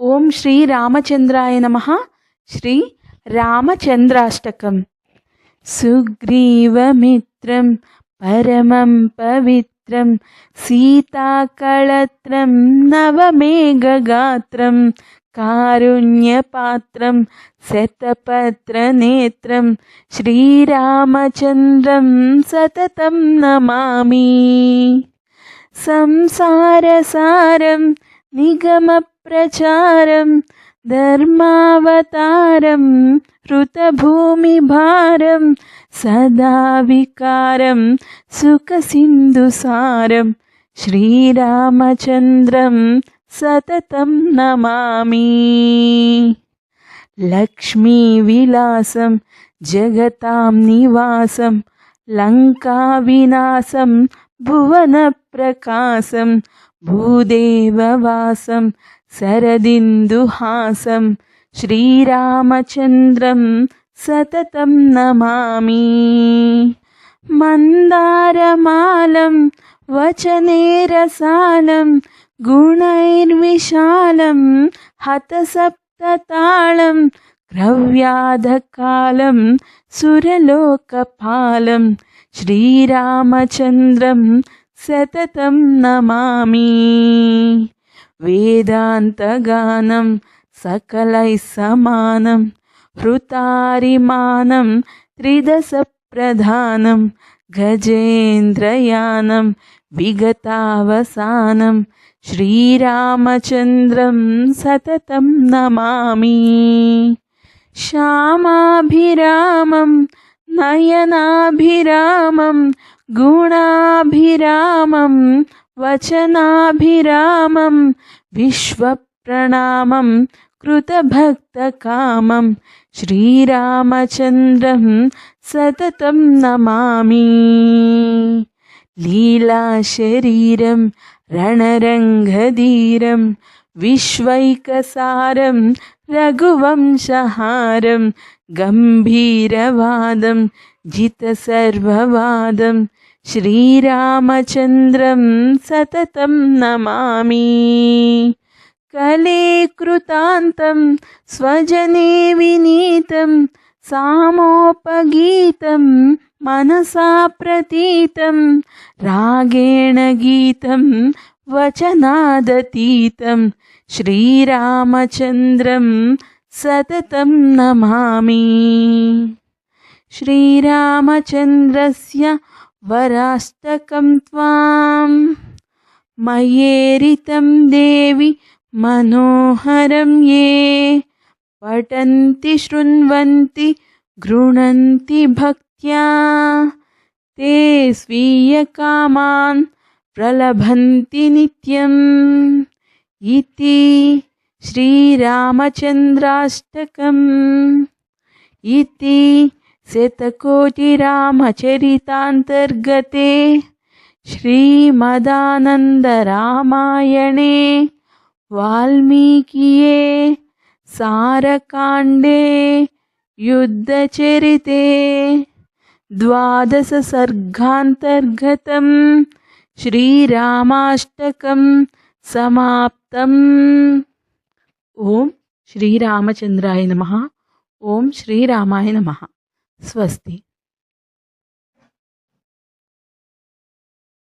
ఓం శ్రీ రామచంద్రాయ నమ శ్రీ రామచంద్రాష్టకం సుగ్రీవమిత్రం పరమం పవిత్రం సీతాకళత్రం నవమేఘగాత్రం കാരുണ്യപാത്രം ശതപത്രനേത്രം ശ്രീരാമചന്ദ്രം സതതം നമാമി സംസാരസാരം निगमप्रचारं धर्मावतारं हृतभूमिभारं सदा विकारं सुखसिन्धुसारं श्रीरामचन्द्रं सततं नमामि लक्ष्मीविलासं जगतां निवासं लङ्काविनाशं भुवनप्रकाशं भूदेववासं शरदिन्दुहासं श्रीरामचन्द्रं सततं नमामि। मन्दारमालं वचनेरसालं गुणैर्विशालं हतसप्ततालं क्रव्याधकालं सुरलोकपालं श्रीरामचन्द्रं सततं नमामि। वेदान्तगानं सकलैः समानं हृतारिमानं त्रिदशप्रधानं गजेन्द्रयानं विगतावसानं श्रीरामचन्द्रं सततं नमामि। श्यामाभिरामं नयनाभिरामं गुणाभिरामं वचनाभिरामं विश्वप्रणामं कृतभक्तकामं श्रीरामचन्द्रं सततं नमामि। लीलाशरीरं रणरङ्गधीरं विश्वैकसारं रघुवंशहारं गम्भीरवादं जितसर्ववादं श्रीरामचन्द्रं सततं नमामि। कलेकृतान्तं स्वजने विनीतं सामोपगीतं मनसा प्रतीतं रागेण गीतं वचनादतीतं श्रीरामचन्द्रं सततं नमामि। श्रीरामचन्द्रस्य वराष्टकं त्वां मयेरितं देवि मनोहरं ये पठन्ति शृण्वन्ति गृह्णन्ति भक्त्या ते स्वीयकामान् प्रलभन्ति नित्यम् इति श्रीरामचन्द्राष्टकम् इति शतकोटिरामचरितान्तर्गते श्रीमदानन्दरामायणे वाल्मीकिये सारकाण्डे युद्धचरिते द्वादशसर्गान्तर्गतं శ్రీరామాష్టకం సమాప్తం ఓం శ్రీరామచంద్రాయ నమ ఓం శ్రీరామాయ నమ స్వస్తి